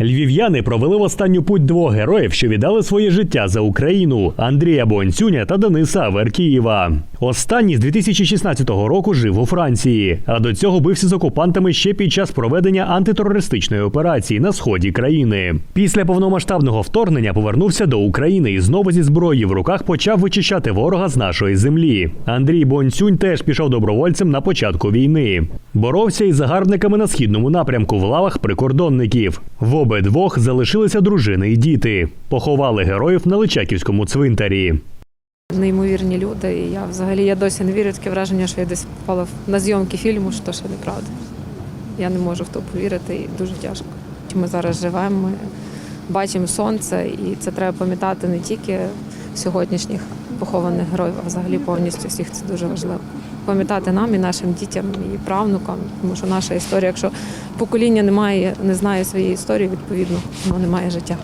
Львів'яни провели в останню путь двох героїв, що віддали своє життя за Україну Андрія Бонцюня та Дениса Аверкієва. Останній з 2016 року жив у Франції, а до цього бився з окупантами ще під час проведення антитерористичної операції на сході країни. Після повномасштабного вторгнення повернувся до України і знову зі зброєю в руках почав вичищати ворога з нашої землі. Андрій Бонцюнь теж пішов добровольцем на початку війни. Боровся із загарбниками на східному напрямку в лавах прикордонників. В обидвох залишилися дружини і діти. Поховали героїв на Личаківському цвинтарі. Неймовірні люди. І я взагалі я досі не вірю таке враження, що я десь попала на зйомки фільму, що ще неправда. Я не можу в то повірити і дуже тяжко. Ми зараз живемо, ми бачимо сонце, і це треба пам'ятати не тільки сьогоднішніх похованих героїв, а взагалі повністю всіх це дуже важливо. Пам'ятати нам і нашим дітям, і правнукам, тому що наша історія, якщо покоління не має, не знає своєї історії, відповідно, воно не має життя.